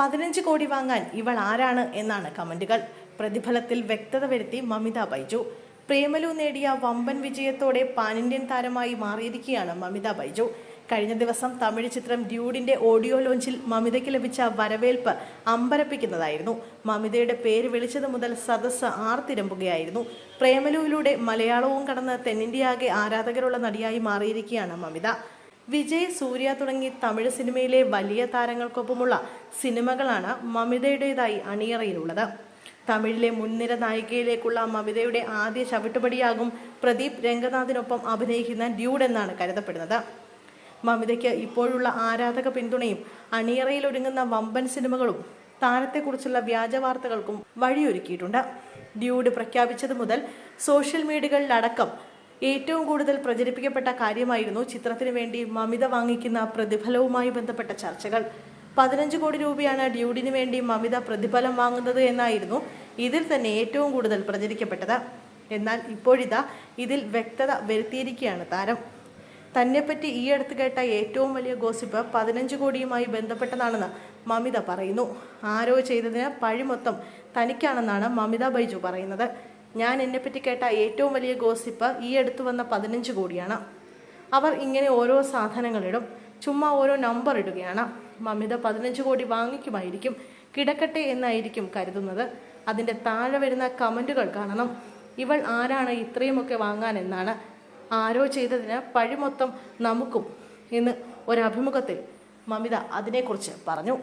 പതിനഞ്ച് കോടി വാങ്ങാൻ ഇവൾ ആരാണ് എന്നാണ് കമന്റുകൾ. പ്രതിഫലത്തിൽ വ്യക്തത വരുത്തി മമിത ബൈജു. പ്രേമലു നേടിയ വമ്പൻ വിജയത്തോടെ പാനിന്ത്യൻ താരമായി മാറിയിരിക്കുകയാണ് മമിത ബൈജു. കഴിഞ്ഞ ദിവസം തമിഴ് ചിത്രം ഡ്യൂഡിന്റെ ഓഡിയോ ലോഞ്ചിൽ മമിതയ്ക്ക് ലഭിച്ച വരവേൽപ്പ് അമ്പരപ്പിക്കുന്നതായിരുന്നു. മമിതയുടെ പേര് വിളിച്ചത് മുതൽ സദസ്സ് ആർത്തിരമ്പുകയായിരുന്നു പ്രേമലുവിലൂടെ മലയാളവും കടന്ന് തെന്നിന്ത്യയാകെ ആരാധകരുള്ള നടിയായി മാറിയിരിക്കുകയാണ് മമിത. വിജയ് സൂര്യ തുടങ്ങി തമിഴ് സിനിമയിലെ വലിയ താരങ്ങൾക്കൊപ്പമുള്ള സിനിമകളാണ് മമിതയുടേതായി അണിയറയിലുള്ളത്. തമിഴിലെ മുൻനിര നായികയിലേക്കുള്ള മമിതയുടെ ആദ്യ ചവിട്ടുപടിയാകും പ്രദീപ് രംഗനാഥിനൊപ്പം അഭിനയിക്കുന്ന ഡ്യൂഡ് എന്നാണ് കരുതപ്പെടുന്നത്. മമിതയ്ക്ക് ഇപ്പോഴുള്ള ആരാധക പിന്തുണയും അണിയറയിൽ ഒരുങ്ങുന്ന വമ്പൻ സിനിമകളും താരത്തെക്കുറിച്ചുള്ള വ്യാജ വാർത്തകൾക്കും വഴിയൊരുക്കിയിട്ടുണ്ട്. ഡ്യൂഡ് പ്രഖ്യാപിച്ചത് മുതൽ സോഷ്യൽ മീഡിയകളിലടക്കം ഏറ്റവും കൂടുതൽ പ്രചരിപ്പിക്കപ്പെട്ട കാര്യമായിരുന്നു ചിത്രത്തിന് വേണ്ടി മമിത വാങ്ങിക്കുന്ന പ്രതിഫലവുമായി ബന്ധപ്പെട്ട ചർച്ചകൾ. പതിനഞ്ച് കോടി രൂപയാണ് ഡ്യൂഡിന് വേണ്ടി മമിത പ്രതിഫലം വാങ്ങുന്നത് എന്നായിരുന്നു ഇതിൽ തന്നെ ഏറ്റവും കൂടുതൽ പ്രചരിക്കപ്പെട്ടത്. എന്നാൽ ഇപ്പോഴിതാ ഇതിൽ വ്യക്തത വരുത്തിയിരിക്കുകയാണ് താരം. തന്നെപ്പറ്റി ഈ അടുത്ത് കേട്ട ഏറ്റവും വലിയ ഗോസിപ്പ് പതിനഞ്ച് കോടിയുമായി ബന്ധപ്പെട്ടതാണെന്ന് മമിത പറയുന്നു. ആരോ ചെയ്തതിന് പഴി മൊത്തം തനിക്കാണെന്നാണ് മമിത ബൈജു പറയുന്നത്. ഞാൻ എന്നെപ്പറ്റി കേട്ട ഏറ്റവും വലിയ ഗോസിപ്പ് ഈ അടുത്ത് വന്ന പതിനഞ്ച് കോടിയാണ്. അവർ ഇങ്ങനെ ഓരോ സാധനങ്ങളിടും ചുമ്മാ ഓരോ നമ്പർ ഇടുകയാണ്. മമിത പതിനഞ്ച് കോടി വാങ്ങിക്കുമായിരിക്കും. കിടക്കട്ടെ എന്നായിരിക്കും കരുതുന്നത്. അതിന്റെ താഴെ വരുന്ന കമന്റുകൾ കാണണം. ഇവൾ ആരാണ് ഇത്രയുമൊക്കെ വാങ്ങാൻ എന്നാണ്. ആരോ ചെയ്തതിന് പഴി മൊത്തം നമുക്കും എന്ന് ഒരഭിമുഖത്തിൽ മമിത അതിനെക്കുറിച്ച് പറഞ്ഞു.